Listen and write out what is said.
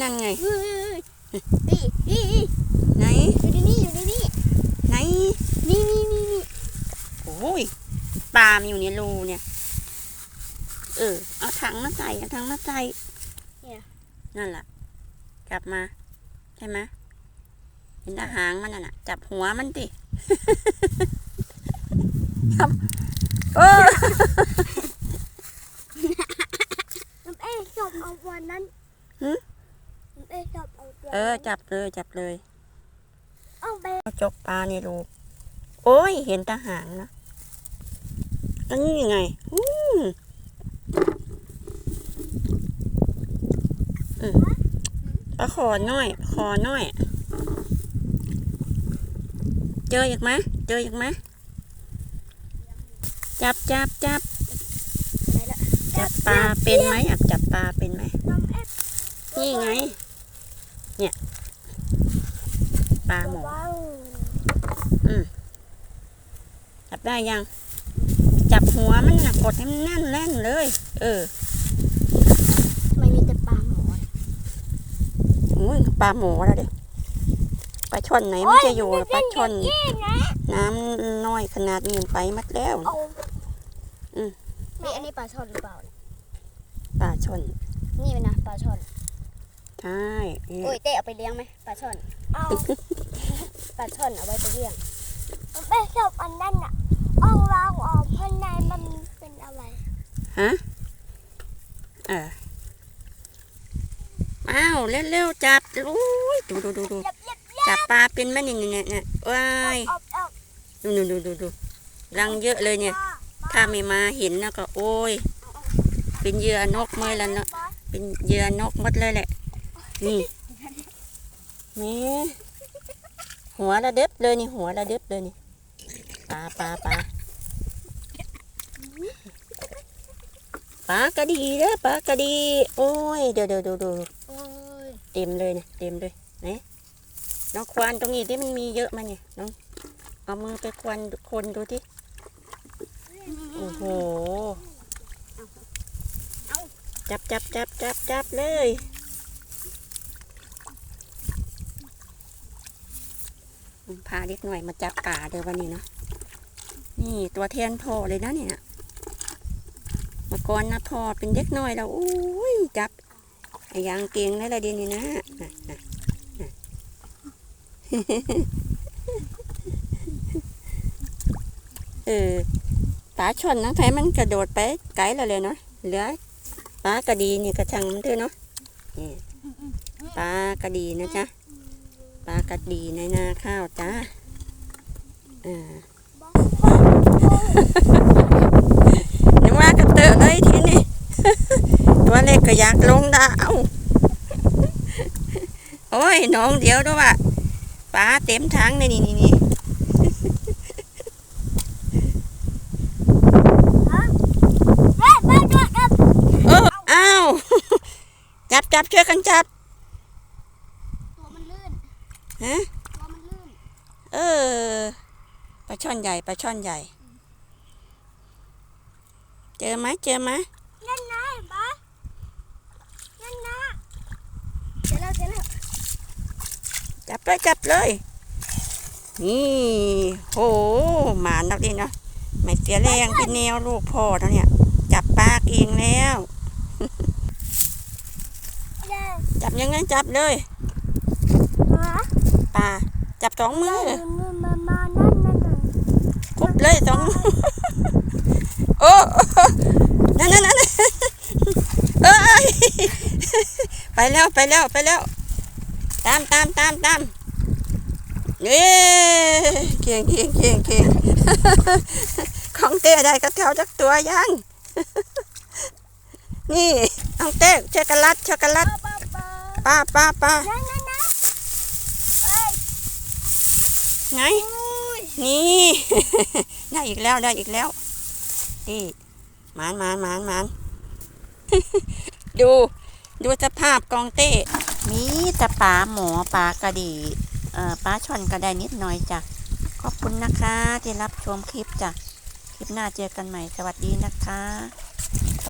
นั่นไงเฮ้ยนี่นี่นี่ไหนอยู่ในนี่อยู่ในนี่ไหนนี่นี่นี่นี่โอ้ยปลามันอยู่ในรูเนี่ย เออเอาถังมาใส่เอาถังมาใส่นั่นแหละกลับมาใช่ไหมเห็นแต่หางมันน่ะนะจับหัวมันติจับเออน้ำเอ๊ชอบเอาวันนั้น หึน้ำเอ๊ชอบเอาวันเออ จับเลยจับเลยเอาไปเอาจกปลาในรูโอ้ย เห็นแต่หางนะอันนี้ยังไงอืมอืมปลาขอน้อยปลาขอน้อย เจออีกไหมเจออีกไหมจับจับจับไหนละจับปลาเป็นไหมอยากจับปลาเป็นไหม น้ำเอ๊นี่ไง เนี่ยปลาหมอระวังจับได้ยัง จับหัวมันนะกดให้มันแน่นแน่นๆเลย เออทำไมมีแต่ปลาหมออุ้ยปลาหมอแล้วเด็ปลาช่อนไหนมันจะอยู่ล่ะปลาช่อนนี่นะน้ำน้อยขนาดนี้มันไปมัดแล้วเอาอืมนี่อันนี้ปลาช่อนหรือเปล่าเนี่ยปลาช่อนนี่เป็นนะปลาช่อน ใช่นี่โอ้ยเต้เอาไปเลี้ยงไหมปลาช่อน เอาปลาช่อนเอาไว้ไปเลี้ยงน้ำเอ๊ชอบอันนั้นอะเอาวางออกข้างในมันเป็นอะไรฮะเอออ้าวเร็วๆจับอุ้ยดูดูดูดูยับยับจับปลาเป็นไหมนี่นี่เนี่ยเนี่ยว้ายเอาเอาดูดูดูดูดูรังเยอะเลยเนี่ย ถ้าไม่มาเห็นนะก็โอ้ย เป็นเหยื่อนกเมื่อแล้วเนาะเป็นเหยื่อนกหมดเลยแหละ นี่นี่หัวระเด็บเลยนี่หัวระเด็บเลยนี่ปลาปลาปลาปลากระดีเด้อปลากระดี โอ้ยเดี๋ยวเดี๋ยวเดี๋ยวเดี๋ยวโอ้ยเต็มเลยเนี่ยเต็มเลยไหนน้องควานตรงนี้ที่มันมีเยอะมาเนี่ยน้องเอามือไปควานคนดูที่โอ้โหจับจับจับจับจับเลย พาเด็กหน่อยมาจับป่าเดี๋ยววันนี้เนาะนี่ตัวแทนพ่อเลยนะเนี่ยเมื่อก่อนนะพ่อเป็นเด็กน้อยแล้วอุ้ยจับยางเก่งนั่นแหละเดียวนี่นะน่ะน่ะน่ะเออปลาช่อนนังไทยมันกระโดดไปไกลแล้วเลยเนาะเหลือปลากระดีนี่กระชังมันเถอะเนาะปลากระดีนะจ๊ะ ปลากระดีในนาข้าวจ้าอ่านึกว่ากระเตอะเลยทีนี้ตัวเล็กก็อยากลงดาวโอ้ยน้องเดียวด้วยว่ะปลาเต็มถังเลยนี่นี่นี่เฮ้เอออ้าวจับจับช่วยกันจับ ฮะตัวมันลื่นเออปลาช่อนใหญ่ปลาช่อนใหญ่ เจอไหมเจอไหมนั่นนะปะนั่นนะเสร็จแล้วเสร็จแล้วจับเลยจับเลย นี่โหหมานักดีเนาะไม่เสียแรงเป็นแนวลูกพ่อแล้วเนี่ย จับปลาเองแล้วเย้จับยังไงจับเลยฮะ ปลาจับสองมือมือมามานั่นนั่นนั่นคุบเลยสองมือโอ้นั่นนั่นนั่นเอ้ยไปแล้วไปแล้วไปแล้ว ตามตามตามตามนี่เก่งเก่งเก่งเก่งของเต้ได้กระเทาจักตัวยัง นี่น้องเต้ช็อกโกแลตช็อกโกแลตป้าป้าป้าป้าป้า นั่นนั่นนะเอ้ย ไง นี่ ได้อีกแล้วได้อีกแล้วนี่มานมานมานมานดู ดูสภาพกองเต้ มีแต่ปลาหมอปลากระดีเอ่อปลาช่อนก็ได้นิดหน่อยจ้ะขอบคุณนะคะที่รับชมคลิปจ้ะคลิปหน้าเจอกันใหม่สวัสดีนะคะ